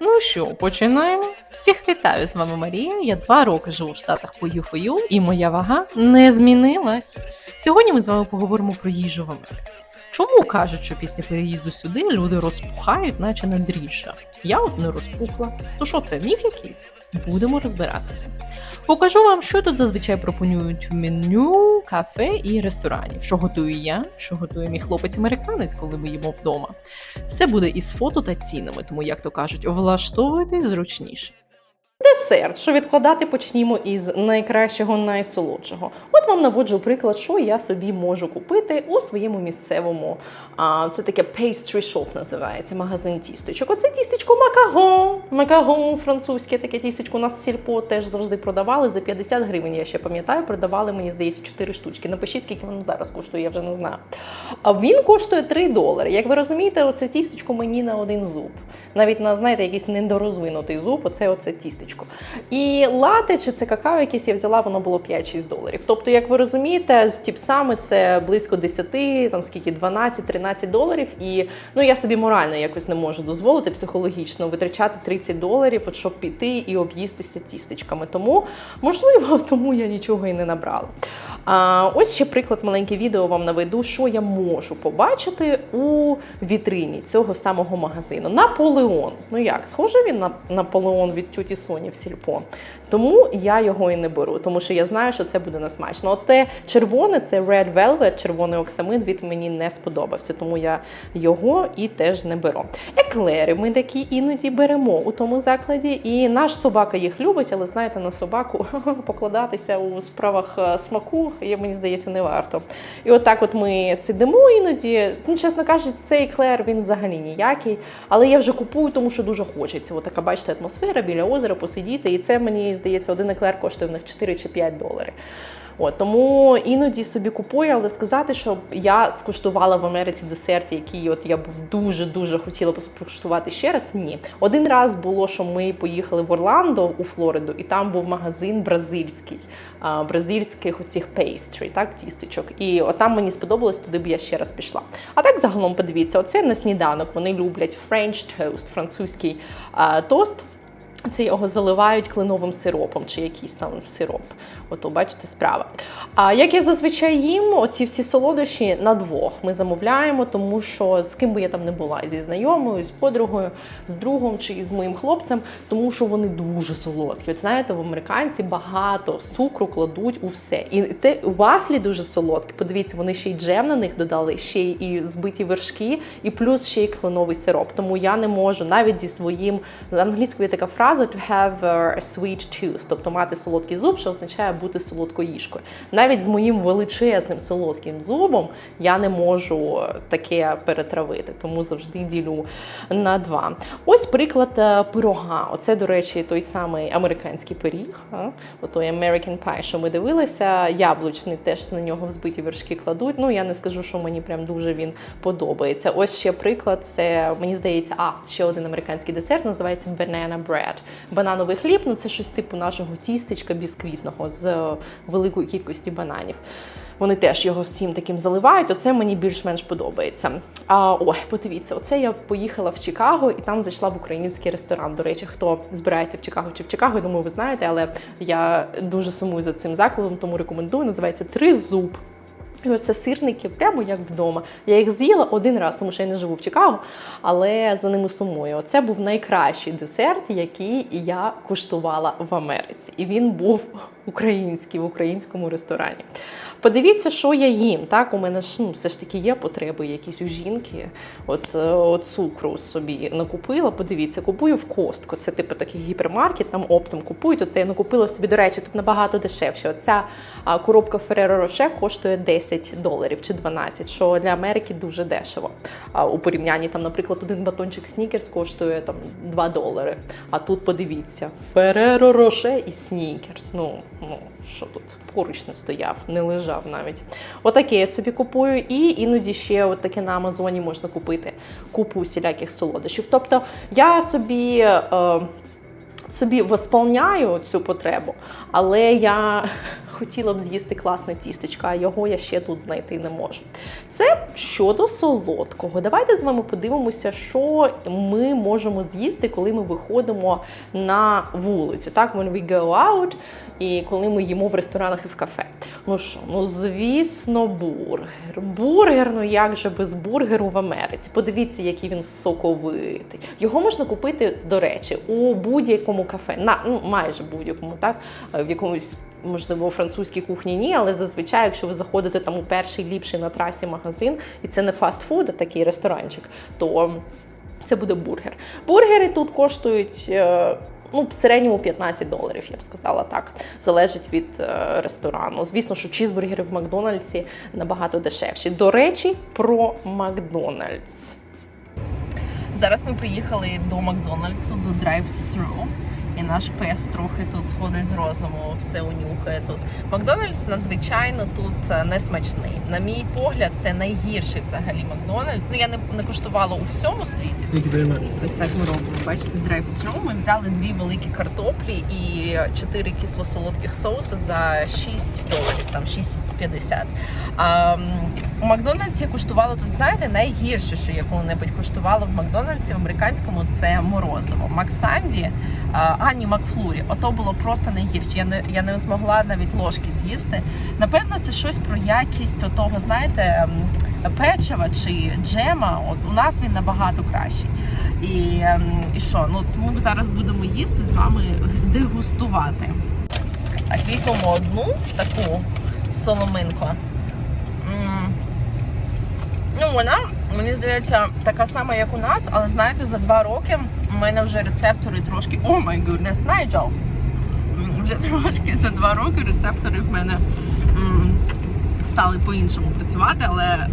Ну що, починаємо? Всіх вітаю, з вами Марія. Я два роки живу в Штатах по ЮФОЮ, і моя вага не змінилась. Сьогодні ми з вами поговоримо про їжу в Америці. Чому кажуть, що після переїзду сюди люди розпухають, наче на дріжджах? Я от не розпухла. То що це міф якийсь? Будемо розбиратися. Покажу вам, що тут зазвичай пропонують в меню, кафе і ресторанів, що готую я, що готує мій хлопець-американець, коли ми їмо вдома. Все буде із фото та цінами, тому, як то кажуть, влаштовуйтесь зручніше. Десерт, що відкладати почнімо із найкращого, найсолодшого. От вам наводжу приклад, що я собі можу купити у своєму місцевому. А, це таке pastry shop називається, магазин тістечок. Оце тістечко макагон. Макагон французьке, таке тістечко у нас в сільпо теж завжди продавали за 50 гривень. Я ще пам'ятаю, продавали, мені здається, 4 штучки. Напишіть, скільки воно зараз коштує, я вже не знаю. А він коштує 3 долари. Як ви розумієте, оце тістечко мені на один зуб. Навіть на, знаєте, якийсь недорозвинутий зуб, оце оце тістечко. І лате чи це какао, якесь я взяла, воно було 5-6 доларів. Тобто, як ви розумієте, з тіпсами це близько 10, там скільки 12-13 доларів. І ну я собі морально якось не можу дозволити психологічно витрачати 30 доларів, от щоб піти і об'їстися тістечками. Тому можливо, тому я нічого і не набрала. А ось ще приклад маленьке відео вам наведу, що я можу побачити у вітрині цього самого магазину. Наполеон. Ну як, схоже він на Наполеон від тюті Соні в сільпо. Тому я його і не беру, тому що я знаю, що це буде несмачно. От те червоне, це Red Velvet, червоний оксамит, він мені не сподобався, тому я його і теж не беру. Еклери ми такі іноді беремо у тому закладі, і наш собака їх любить, але знаєте, на собаку покладатися у справах е, смаку, мені здається, не варто. І отак, от ми сидимо іноді. Ну, чесно кажучи, цей еклер він взагалі ніякий. Але я вже купую, тому що дуже хочеться. Отака, бачите, атмосфера біля озера посидіти. І це мені здається, один еклер коштує в них 4 чи 5 доларів. От, тому іноді собі купую, але сказати, що я скуштувала в Америці десерт, який от я б дуже дуже хотіла скуштувати ще раз. Ні, один раз було, що ми поїхали в Орландо у Флориду, і там був магазин бразильський, бразильських оцих пейстрі, так тістечок. І от там мені сподобалось, туди б я ще раз пішла. А так загалом подивіться, оце на сніданок. Вони люблять toast, французький тост. Це його заливають кленовим сиропом чи якийсь там сироп. Ото, бачите, справа. А як я зазвичай їм, оці всі солодощі на двох ми замовляємо, тому що з ким би я там не була, зі знайомою, з подругою, з другом чи з моїм хлопцем, тому що вони дуже солодкі. От знаєте, в американці багато цукру кладуть у все. І те вафлі дуже солодкі. Подивіться, вони ще й джем на них додали, ще й і збиті вершки, і плюс ще й кленовий сироп. Тому я не можу навіть зі своїм англійською є така фраза to have a sweet tooth, тобто мати солодкий зуб, що означає бути солодкоїжкою. Навіть з моїм величезним солодким зубом я не можу таке перетравити, тому завжди ділю на два. Ось приклад е, пирога. Оце, до речі, той самий американський пиріг, а? отой American Pie, що ми дивилися. Яблучний теж на нього взбиті вершки кладуть. Ну я не скажу, що мені прям дуже він подобається. Ось ще приклад. Це мені здається, а ще один американський десерт називається banana bread. Банановий хліб, ну це щось типу нашого тістечка бісквітного з е, великої кількості бананів. Вони теж його всім таким заливають. Оце мені більш-менш подобається. А ой, подивіться, оце я поїхала в Чикаго і там зайшла в український ресторан. До речі, хто збирається в Чикаго чи в Чикаго, я думаю, ви знаєте, але я дуже сумую за цим закладом, тому рекомендую. Називається Три зуб. І оце сирники прямо як вдома. Я їх з'їла один раз, тому що я не живу в Чикаго, але за ними сумую. Оце був найкращий десерт, який я куштувала в Америці. І він був український в українському ресторані. Подивіться, що я їм. Так, у мене ж ну, все ж таки є потреби якісь у жінки. От, е, от цукру собі накупила. Подивіться, купую в костку. Це типу такий гіпермаркет, там оптом купують. Оце я накупила собі. До речі, тут набагато дешевше. Оця коробка Ferrero Rocher коштує 10 доларів чи 12, що для Америки дуже дешево. У порівнянні там, наприклад, один батончик Снікерс коштує там 2 долари. А тут подивіться, Ferrero Rocher і Снікерс. Ну, ну що тут поруч не стояв, не лежав навіть. Отаке я собі купую, і іноді ще таке на Амазоні можна купити купу всіляких солодощів. Тобто я собі. Е, Собі восполняю цю потребу, але я хотіла б з'їсти класне тістечко, а його я ще тут знайти не можу. Це щодо солодкого. Давайте з вами подивимося, що ми можемо з'їсти, коли ми виходимо на вулицю. Так, when we go out, і коли ми їмо в ресторанах і в кафе. Ну що, ну звісно, бургер. Бургер, ну як же без бургеру в Америці? Подивіться, який він соковитий. Його можна купити, до речі, у будь-якому кафе, на ну майже будь-якому, так в якомусь. Можливо, у французькій кухні ні, але зазвичай, якщо ви заходите там у перший ліпший на трасі магазин, і це не фастфуд, а такий ресторанчик, то це буде бургер. Бургери тут коштують е, ну, в середньому 15 доларів, я б сказала так. Залежить від е, ресторану. Звісно, що чізбургери в Макдональдсі набагато дешевші. До речі, про Макдональдс. Зараз ми приїхали до Макдональдсу, до drive-thru. І наш пес трохи тут сходить з розуму, все унюхає тут. Макдональдс надзвичайно тут е, несмачний. На мій погляд, це найгірший взагалі Макдональдс. Ну я не, не куштувала у всьому світі. Ось так ми робимо. Бачите, драйв-стру. Ми взяли дві великі картоплі і чотири кисло-солодких соуси за 6 доларів, там 6,50. А, у Макдональдсі я куштувала тут, знаєте, найгірше, що я коли-небудь куштувала в Макдональдсі в американському це морозиво. Максанді, а, а ні, Макфлурі. Ото було просто найгірше. Я не я не змогла навіть ложки з'їсти. Напевно, це щось про якість отого, знаєте, печива чи джема. От у нас він набагато кращий. І, ем, і що? Ну тому ми зараз будемо їсти з вами дегустувати. Так, візьмемо одну таку соломинку. М. Ну, вона, мені здається, така сама, як у нас, але знаєте, за два роки у мене вже рецептори трошки. О май гуднес, Найджел! Вже трошки за два роки рецептори в мене стали по-іншому працювати, але е,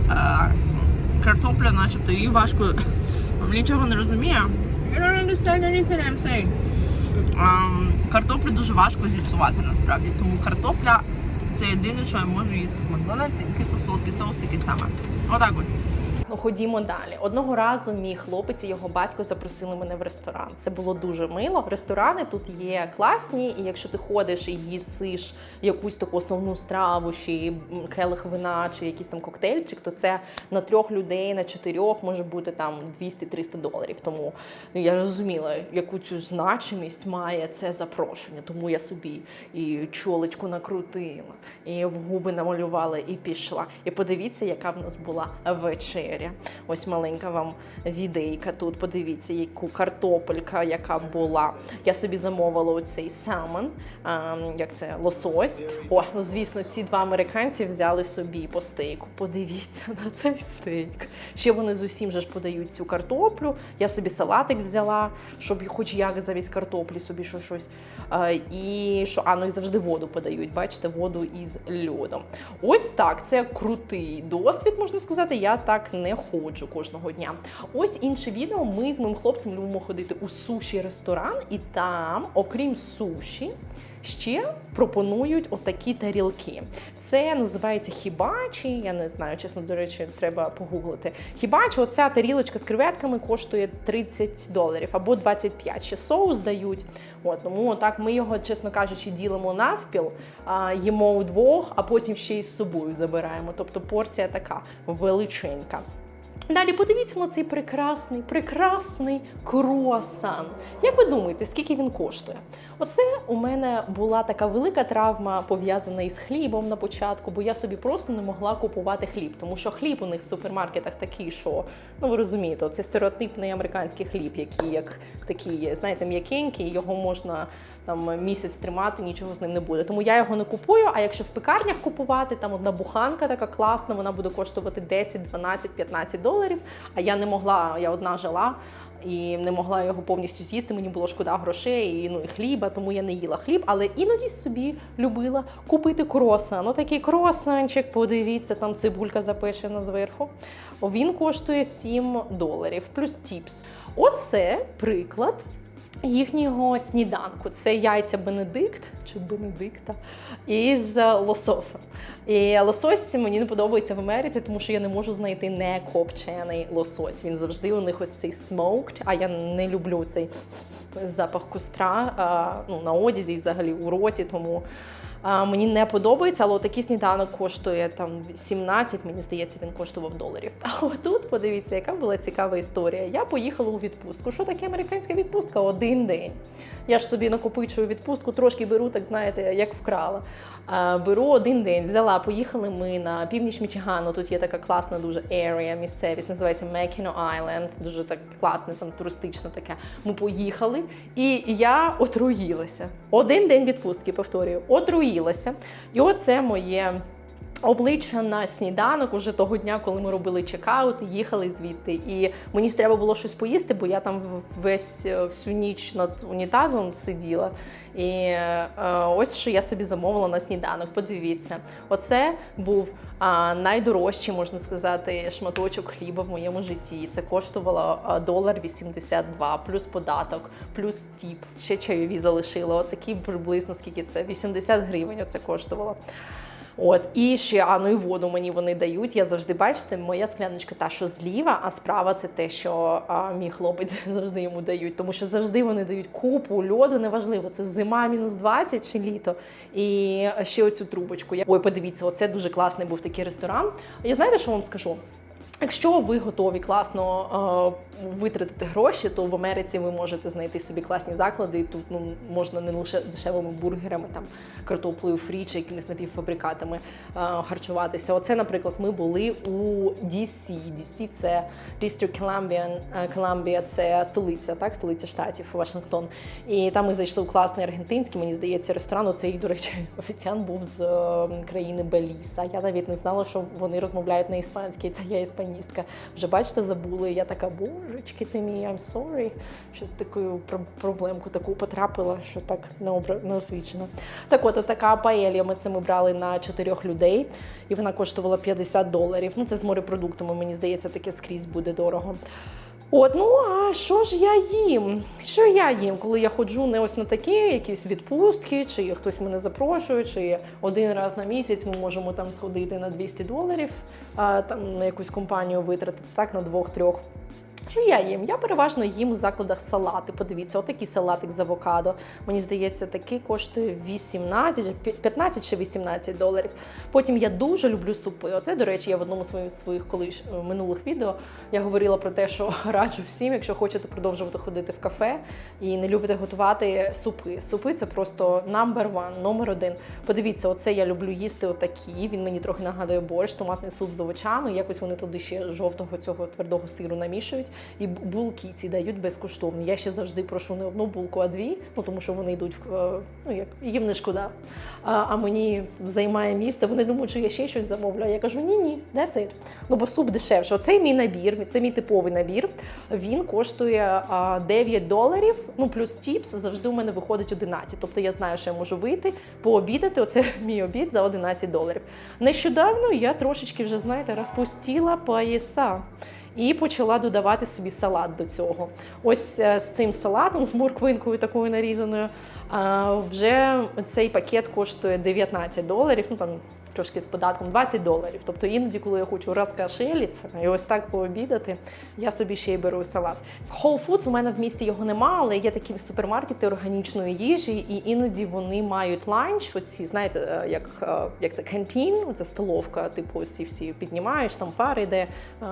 картопля, начебто, її важко нічого не розуміє. Ем, картоплю дуже важко зіпсувати насправді, тому картопля це єдине, що я можу їсти в Макдональдсі. Кисло-солодкий соус такий самий. Отак от. Ну, ходімо далі. Одного разу мій хлопець і його батько запросили мене в ресторан. Це було дуже мило. Ресторани тут є класні, і якщо ти ходиш і їсиш якусь таку основну страву, чи келих вина, чи якийсь там коктейльчик, то це на трьох людей, на чотирьох може бути там 200-300 доларів. Тому ну, я розуміла, яку цю значимість має це запрошення. Тому я собі і чолочку накрутила, і в губи намалювала, і пішла. І подивіться, яка в нас була вечеря. Ось маленька вам відейка тут. Подивіться, яку картопелька, яка була. Я собі замовила оцей салмон, а, як це лосось. О, ну звісно, ці два американці взяли собі по стейку. Подивіться на цей стейк. Ще вони з усім же ж подають цю картоплю. Я собі салатик взяла, щоб хоч як замість картоплі собі що щось. І що, а ну і завжди воду подають. Бачите, воду із льодом. Ось так. Це крутий досвід, можна сказати. Я так не ходжу кожного дня. Ось інше відео. Ми з моїм хлопцем любимо ходити у суші ресторан, і там, окрім суші, ще пропонують отакі тарілки. Це називається хібачі. Я не знаю, чесно, до речі, треба погуглити. Хібачі, оця тарілочка з креветками коштує 30 доларів або 25. Ще соус дають. От, тому так ми його, чесно кажучи, ділимо навпіл, а, їмо удвох, а потім ще й з собою забираємо. Тобто порція така величенька. Далі подивіться на цей прекрасний, прекрасний круасан. Як ви думаєте, скільки він коштує? Оце у мене була така велика травма пов'язана із хлібом на початку, бо я собі просто не могла купувати хліб, тому що хліб у них в супермаркетах такий, що ну ви розумієте, це стереотипний американський хліб, який як такий, знаєте, м'якенький, його можна там місяць тримати, нічого з ним не буде. Тому я його не купую. А якщо в пекарнях купувати, там одна буханка така класна, вона буде коштувати 10, 12, 15 доларів. А я не могла, я одна жила. І не могла його повністю з'їсти. Мені було шкода грошей ну і хліба, тому я не їла хліб, але іноді собі любила купити кроса. Ну такий кросанчик, подивіться, там цибулька запечена зверху. Він коштує 7 доларів плюс тіпс. Оце приклад їхнього сніданку. Це яйця Бенедикт чи Бенедикта із лососом. І лосось мені не подобається в Америці, тому що я не можу знайти не копчений лосось. Він завжди у них ось цей smoked, а я не люблю цей запах костра ну, на одязі і взагалі у роті, тому мені не подобається, але такий сніданок коштує там 17, мені здається, він коштував доларів. А отут подивіться, яка була цікава історія. Я поїхала у відпустку. Що таке американська відпустка? Один день. Я ж собі накопичую відпустку, трошки беру, так знаєте, як вкрала. Беру один день, взяла, поїхали ми на північ Мічигану. Тут є така класна дуже area, місцевість, називається Mackinac Island. Дуже так класне, там туристично таке. Ми поїхали, і я отруїлася. Один день відпустки, повторюю, отруїлася. І оце моє. Обличчя на сніданок уже того дня, коли ми робили чекаут, їхали звідти. І мені ж треба було щось поїсти, бо я там весь е, всю ніч над унітазом сиділа. І е, ось що я собі замовила на сніданок. Подивіться, оце був а, найдорожчий, можна сказати, шматочок хліба в моєму житті. Це коштувало долар 82, плюс податок, плюс тіп. Ще чайові залишили. От такі приблизно скільки це 80 гривень. Оце коштувало. От і ще а ну і воду мені вони дають. Я завжди бачите, моя скляночка та, що зліва, а справа це те, що а, мій хлопець завжди йому дають. Тому що завжди вони дають купу льоду, неважливо, це зима мінус 20 чи літо. І ще оцю трубочку. Я- Ой, подивіться, оце дуже класний був такий ресторан. Я знаєте, що вам скажу? Якщо ви готові класно е, витратити гроші, то в Америці ви можете знайти собі класні заклади. Тут ну можна не лише дешевими бургерами, там картоплею фрі чи якимись напівфабрикатами е, харчуватися. Оце, наприклад, ми були у DC. DC – це District Columbia, е, Columbia – це столиця, так, столиця штатів Вашингтон. І там ми зайшли у класний аргентинський, мені здається, ресторан. Оцей, до речі, офіціант був з е, країни Беліса. Я навіть не знала, що вони розмовляють на іспанській. Це я іспаністка. Вже бачите, забули. Я така, божечки ти мій, I'm sorry, що таку проблемку таку потрапила, що так не, освічено. Так от, така паелія. ми це ми брали на чотирьох людей, і вона коштувала 50 доларів. Ну, це з морепродуктами, мені здається, таке скрізь буде дорого. От, ну а що ж я їм? Що я їм, коли я ходжу не ось на такі якісь відпустки, чи хтось мене запрошує, чи один раз на місяць ми можемо там сходити на 200 доларів, а, там на якусь компанію витратити так на двох-трьох. Що я їм? Я переважно їм у закладах салати. Подивіться, отакий салатик з авокадо. Мені здається, такий коштує 18, 15 чи 18 доларів. Потім я дуже люблю супи. Оце, до речі, я в одному з своїх своїх колись е, минулих відео я говорила про те, що раджу всім, якщо хочете продовжувати ходити в кафе і не любите готувати супи. Супи це просто number one, номер один. Подивіться, оце я люблю їсти отакі. Він мені трохи нагадує борщ, томатний суп з овочами. Якось вони туди ще жовтого цього твердого сиру намішують. І булки ці дають безкоштовно. Я ще завжди прошу не одну булку, а дві, ну тому що вони йдуть в ну як їм не шкода. А, а мені займає місце. Вони думають, що я ще щось замовляю. Я кажу, ні, ні, that's it. Ну бо суп дешевше. Оцей мій набір, це мій типовий набір. Він коштує 9 доларів. Ну плюс тіпс завжди у мене виходить 11. Тобто я знаю, що я можу вийти, пообідати. Оце мій обід за 11 доларів. Нещодавно я трошечки вже знаєте розпустила пояса. І почала додавати собі салат до цього. Ось е, з цим салатом, з морквинкою такою нарізаною, а, вже цей пакет коштує 19 доларів. Ну там трошки з податком 20 доларів. Тобто іноді, коли я хочу розкашелитися і ось так пообідати, я собі ще й беру салат. Whole Foods у мене в місті його нема, але є такі супермаркети органічної їжі, і іноді вони мають ланч. Оці, знаєте, е, як, е, як це кантін, це столовка, типу ці всі піднімаєш, там пари йде, е,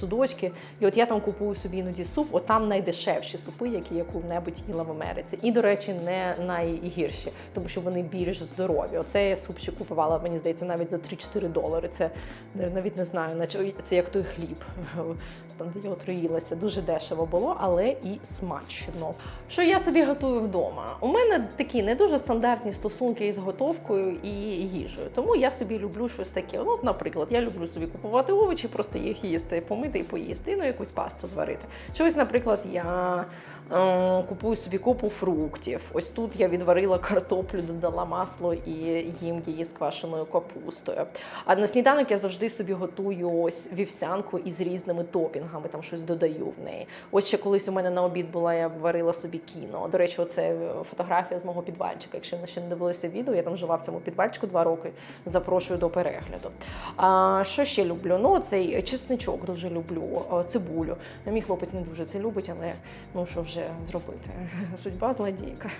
судочки. І от я там купую собі іноді суп, от там найдешевші супи, які я коли-небудь їла в Америці. І, до речі, не найгірші, тому що вони більш здорові. Оце я супчик купувала, мені здається, навіть за 3-4 долари. Це навіть не знаю, це як той хліб. Там я отруїлася. Дуже дешево було, але і смачно. Що я собі готую вдома? У мене такі не дуже стандартні стосунки із готовкою і їжею. Тому я собі люблю щось таке. Ну, наприклад, я люблю собі купувати овочі, просто їх їсти, помити і поїсти, ну якусь пасту зварити. Чогось, наприклад, я е, купую собі купу фруктів. Ось тут я відварила картоплю, додала масло і їм її з квашеною капустою. А на сніданок я завжди собі готую ось вівсянку із різними топінгами, там щось додаю в неї. Ось ще колись у мене на обід була, я варила собі кіно. До речі, це фотографія з мого підвальчика. Якщо ви ще не дивилися відео, я там жила в цьому підвальчику два роки. Запрошую до перегляду. А що ще люблю? Ну, цей чесничок дуже люблю, цибулю. Мій хлопець не дуже це любить, але ну що вже зробити? Судьба злодійка.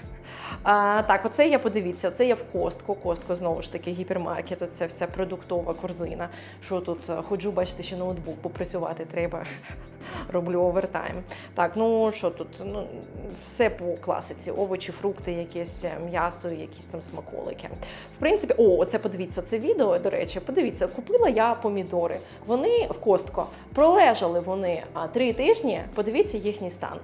А, так, оце я подивіться, оце я в Костко. Костко знову ж таки гіпермаркет. Оце вся продуктова корзина. Що тут ходжу, бачите, ще ноутбук попрацювати треба. Роблю овертайм. Так, ну що тут? Ну все по класиці: овочі, фрукти, якесь е, м'ясо, якісь там смаколики. В принципі, о, оце подивіться, це відео. До речі, подивіться, купила я помідори. Вони в Костко пролежали вони три тижні. Подивіться їхній стан.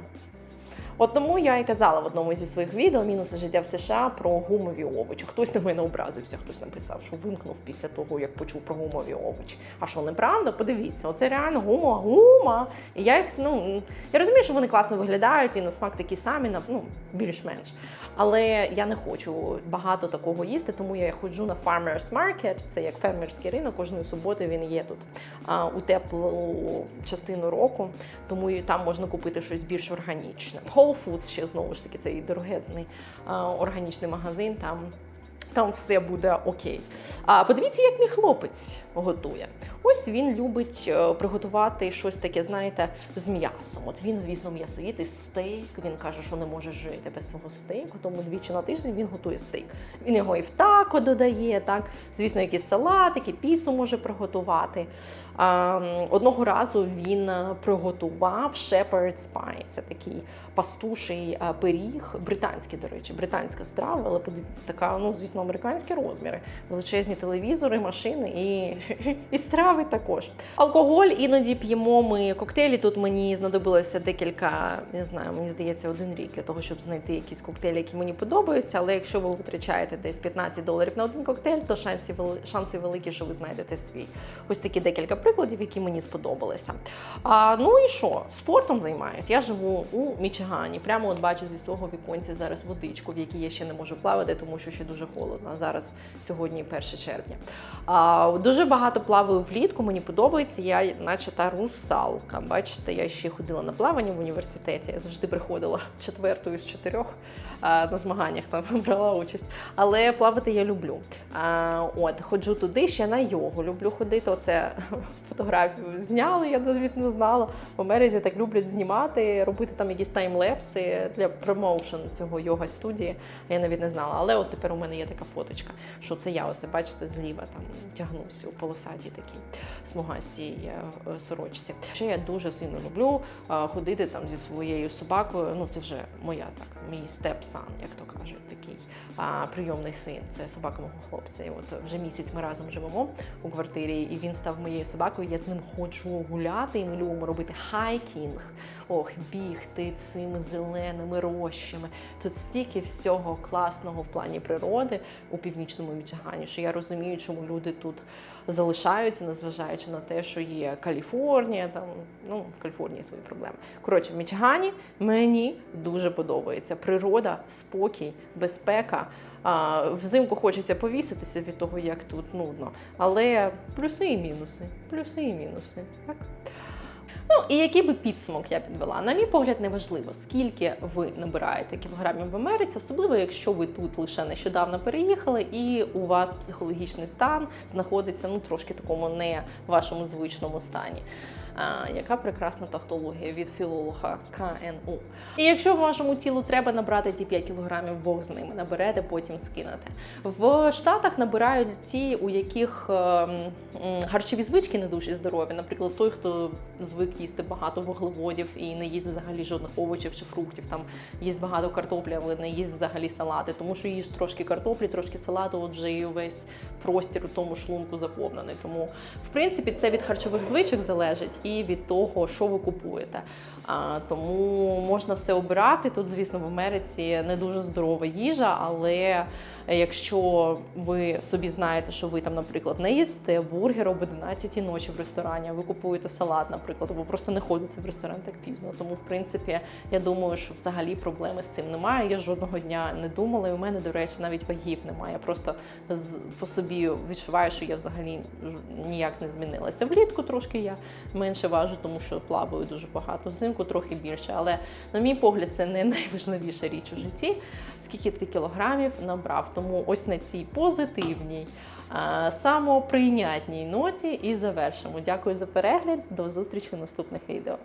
От тому я і казала в одному зі своїх відео мінуси життя в США про гумові овочі. Хтось на мене образився, хтось написав, що вимкнув після того, як почув про гумові овочі. А що неправда? Подивіться, оце реально гума, гума. І я їх ну я розумію, що вони класно виглядають і на смак такі самі, на ну більш-менш. Але я не хочу багато такого їсти, тому я ходжу на Farmers Market, це як фермерський ринок. Кожної суботи він є тут а, у теплу частину року, тому і там можна купити щось більш органічне. Whole Foods ще знову ж таки цей дорогезний органічний магазин. Там там все буде окей. А подивіться, як мій хлопець готує. Ось він любить е, приготувати щось таке, знаєте, з м'ясом. От він, звісно, м'ясоїд і стейк. Він каже, що не може жити без свого стейку, тому двічі на тиждень він готує стейк. Він його і в тако додає, так звісно, якісь салатики, піцу може приготувати. Одного разу він е, приготував shepherd's pie. Це такий пастуший е, пиріг, британський, до речі, британська страва, але подивіться, така, ну звісно, американські розміри, величезні телевізори, машини і, і страви також. Алкоголь іноді п'ємо ми коктейлі. Тут мені знадобилося декілька, не знаю, мені здається, один рік для того, щоб знайти якісь коктейлі, які мені подобаються. Але якщо ви витрачаєте десь 15 доларів на один коктейль, то шанси шанси великі, що ви знайдете свій. Ось такі декілька прикладів, які мені сподобалися. А, ну і що? Спортом займаюсь. Я живу у Мічигані. Прямо от бачу зі свого віконця зараз водичку, в якій я ще не можу плавати, тому що ще дуже холодно. А зараз сьогодні 1 червня. А, дуже багато плаваю влітку. Мені подобається. Я, наче та русалка. Бачите, я ще ходила на плавання в університеті. Я завжди приходила четвертою з чотирьох на змаганнях там брала участь. Але плавати я люблю. От ходжу туди, ще на йогу люблю ходити. Оце фотографію зняли, я навіть не знала. В Америці так люблять знімати, робити там якісь таймлепси для промоушену цього йога студії. Я навіть не знала. Але от тепер у мене є така фоточка, що це я. Оце бачите, зліва там тягнусь у полосатій такій смугастій е, е, сорочці. Ще я дуже сильно люблю е, ходити там зі своєю собакою. Ну це вже моя так, мій степ-сан, як то кажуть, такий а, прийомний син. Це собака мого хлопця. І от вже місяць ми разом живемо у квартирі, і він став моєю собакою. Я з ним хочу гуляти, і ми любимо робити хайкінг. Ох, бігти цими зеленими рощами. Тут стільки всього класного в плані природи у північному Мічигані, що я розумію, чому люди тут залишаються, незважаючи на те, що є Каліфорнія, там ну в Каліфорнії свої проблеми. Коротше, в Мічигані мені дуже подобається природа, спокій, безпека. Взимку хочеться повіситися від того, як тут нудно. Але плюси і мінуси. Плюси і мінуси. Так? Ну і який би підсумок я підвела? На мій погляд, неважливо, скільки ви набираєте кілограмів в Америці, особливо якщо ви тут лише нещодавно переїхали, і у вас психологічний стан знаходиться ну трошки такому не вашому звичному стані. Яка прекрасна тавтологія від філолога КНУ. І якщо вашому тілу треба набрати ті 5 кілограмів, Бог з ними наберете, потім скинете. В Штатах набирають ті, у яких ем, харчові звички не дуже здорові. Наприклад, той, хто звик їсти багато вуглеводів і не їсть взагалі жодних овочів чи фруктів. Там їсть багато картоплі, але не їсть взагалі салати, тому що їж трошки картоплі, трошки салату, от вже і весь простір у тому шлунку заповнений. Тому, в принципі, це від харчових звичок залежить і від того, що ви купуєте. Тому можна все обирати. Тут, звісно, в Америці не дуже здорова їжа, але якщо ви собі знаєте, що ви там, наприклад, не їсте бургер об 11 ночі в ресторані, ви купуєте салат, наприклад, або просто не ходите в ресторан так пізно. Тому, в принципі, я думаю, що взагалі проблеми з цим немає. Я жодного дня не думала. І у мене, до речі, навіть вагів немає. Я просто по собі відчуваю, що я взагалі ніяк не змінилася. Влітку трошки я менше важу, тому що плаваю дуже багато. Взимку трохи більше. Але, на мій погляд, це не найважливіша річ у житті. Скільки ти кілограмів набрав. Тому ось на цій позитивній. Самоприйнятній ноті і завершимо. Дякую за перегляд. До зустрічі в наступних відео.